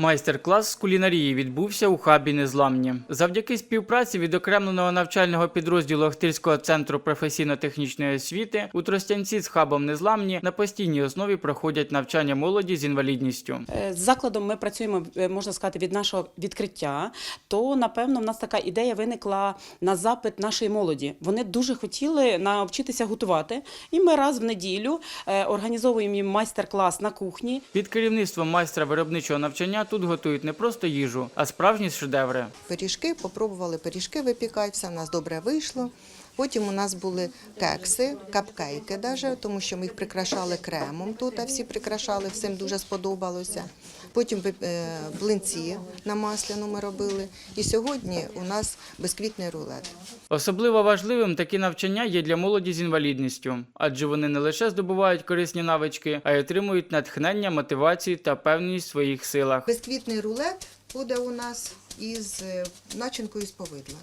Майстер-клас з кулінарії відбувся у хабі Незламні. Завдяки співпраці відокремленого навчального підрозділу Охтирського центру професійно-технічної освіти у Тростянці з хабом Незламні на постійній основі проходять навчання молоді з інвалідністю. Е, З закладом ми працюємо, е, можна сказати, від нашого відкриття. То напевно в нас така ідея виникла на запит нашої молоді. Вони дуже хотіли навчитися готувати, і ми раз в неділю е, організовуємо їм майстер-клас на кухні. Під керівництвом майстра виробничого навчання тут готують не просто їжу, а справжні шедеври. Пиріжки, попробували пиріжки випікати, все в нас добре вийшло. Потім у нас були кекси, капкейки, даже, тому що ми їх прикрашали кремом тут, а всі прикрашали, всім дуже сподобалося. Потім е, блинці на масляну ми робили. І сьогодні у нас безквітний рулет. Особливо важливим такі навчання є для молоді з інвалідністю, адже вони не лише здобувають корисні навички, а й отримують натхнення, мотивацію та певність в своїх силах. Безквітний рулет буде у нас із е, начинкою з повидла.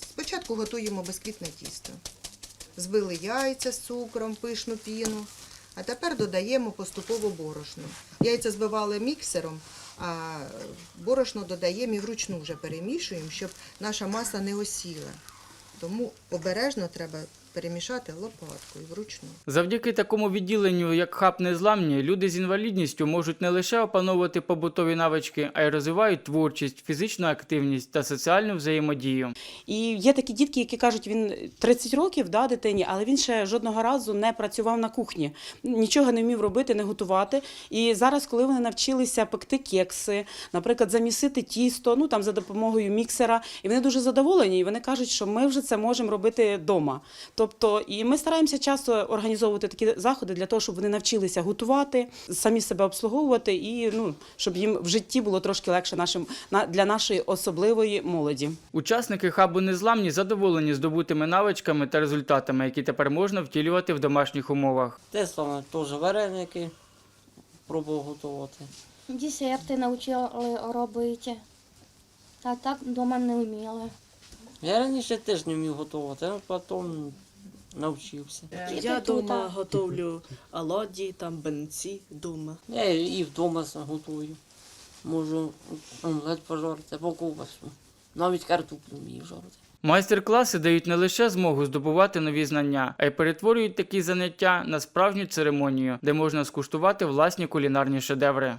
Спочатку готуємо безквітне тісто. Збили яйця з цукром, пишну піну, а тепер додаємо поступово борошно. Яйця збивали міксером, а борошно додаємо і вручну вже перемішуємо, щоб наша маса не осіла. Тому обережно треба перемішати лопаткою вручну. Завдяки такому відділенню, як хаб незламні, люди з інвалідністю можуть не лише опановувати побутові навички, а й розвивають творчість, фізичну активність та соціальну взаємодію. І є такі дітки, які кажуть, він 30 років да, дитині, але він ще жодного разу не працював на кухні, нічого не вмів робити, не готувати. І зараз, коли вони навчилися пекти кекси, наприклад, замісити тісто, ну там за допомогою міксера, і вони дуже задоволені. І вони кажуть, що ми вже це можемо робити вдома. Тобто, і ми стараємося часто організовувати такі заходи для того, щоб вони навчилися готувати, самі себе обслуговувати, і ну щоб їм в житті було трошки легше нашим для нашої особливої молоді. Учасники хабу незламні задоволені здобутими навичками та результатами, які тепер можна втілювати в домашніх умовах. Те саме теж вареники пробував готувати. Десерти навчили робити. А так вдома не вміли. Я раніше теж не вмів готувати, а потім навчився. Діти Я тут, вдома готовлю оладі, там бенці вдома. Я і вдома сам готую. Можу омлет пожарити або ковбасу. Навіть картоплю вмію жарити. Майстер-класи дають не лише змогу здобувати нові знання, а й перетворюють такі заняття на справжню церемонію, де можна скуштувати власні кулінарні шедеври.